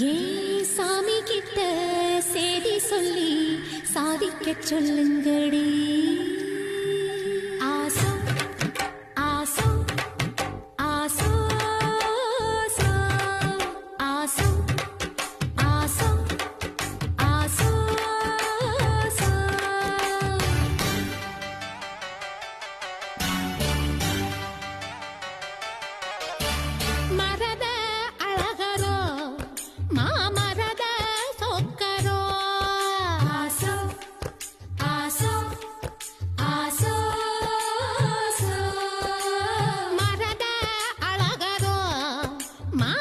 ஏ சாமி கிட்ட சேதி சொல்லி சாதிக்க சொல்லுங்கடி.